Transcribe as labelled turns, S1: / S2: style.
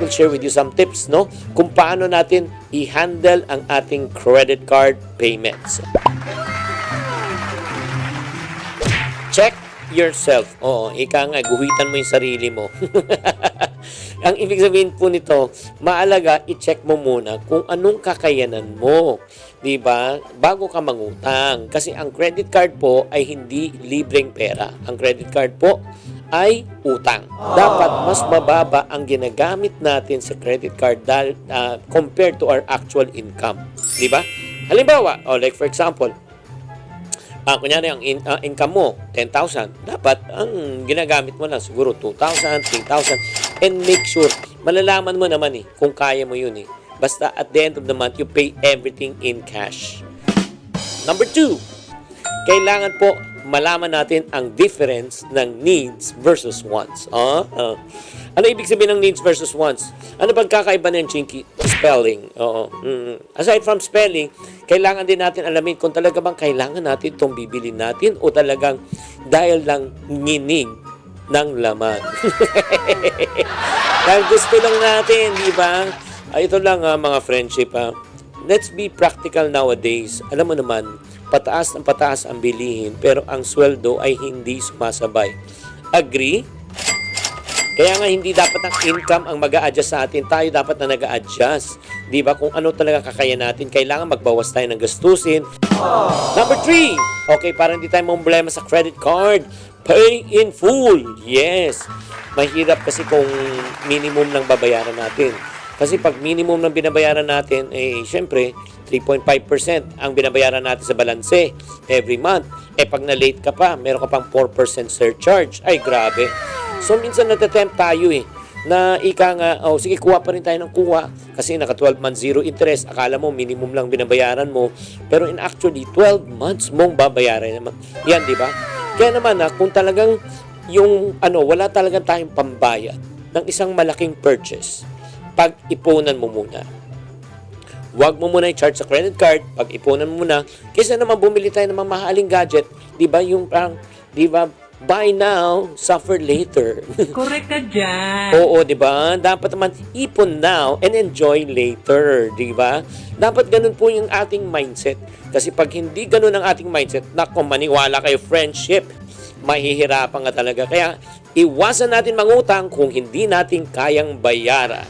S1: We'll share with you some tips, no? Kung paano natin i-handle ang ating credit card payments. Check yourself. Oo, ika nga, guhitan mo yung sarili mo. ang ibig sabihin po nito, maalaga, i-check mo muna kung anong kakayanan mo. 'Di ba? Bago ka mangutang. Kasi ang credit card po ay hindi libreng pera. Ang credit card po ay utang. Dapat mas mababa ang ginagamit natin sa credit card dahil ah, compared to our actual income. 'Di ba? Halimbawa, oh, like for example, Ah, kunyari ang in- ah, income mo 10,000, dapat ang ginagamit mo lang siguro 2,000, 3,000 and make sure malalaman mo naman eh kung kaya mo yun eh. Basta at the end of the month you pay everything in cash. Number two, kailangan po malaman natin ang difference ng needs versus wants. Ah, ah. Ano ibig sabihin ng needs versus wants? Ano pagkakaiba ng chinky? Spelling. Oo. Mm. Aside from spelling, kailangan din natin alamin kung talaga bang kailangan natin itong bibilin natin o talagang dahil lang nginig ng laman. dahil gusto lang natin, di ba? Ah, ito lang ah, mga friendship. ah. Let's be practical nowadays. Alam mo naman, pataas ng pataas ang bilihin pero ang sweldo ay hindi sumasabay. Agree? Kaya nga hindi dapat ang income ang mag adjust sa atin. Tayo dapat na nag adjust Di ba? Kung ano talaga kakaya natin, kailangan magbawas tayo ng gastusin. Number three, okay, para hindi tayo problema sa credit card, pay in full. Yes. Mahirap kasi kung minimum lang babayaran natin. Kasi pag minimum ng binabayaran natin, eh, syempre, 3.5% ang binabayaran natin sa balanse every month. Eh, pag na-late ka pa, meron ka pang 4% surcharge. Ay, grabe. So, minsan natatempt tayo eh, na ika nga, oh, sige, kuha pa rin tayo ng kuha. Kasi naka 12 months zero interest. Akala mo, minimum lang binabayaran mo. Pero in actually, 12 months mong babayaran naman. Yan, di ba? Kaya naman na, kung talagang yung, ano, wala talagang tayong pambayad ng isang malaking purchase, pag-ipunan mo muna. Huwag mo muna i-charge sa credit card, pag-ipunan mo muna, kaysa naman bumili tayo ng mga mahaling gadget, di ba, yung parang, di ba, buy now, suffer later.
S2: Correct ka dyan.
S1: Oo, di ba? Dapat naman ipon now and enjoy later, di ba? Dapat ganun po yung ating mindset. Kasi pag hindi ganun ang ating mindset, nako, maniwala kayo, friendship, mahihirapan ka talaga. Kaya, iwasan natin mangutang kung hindi natin kayang bayaran.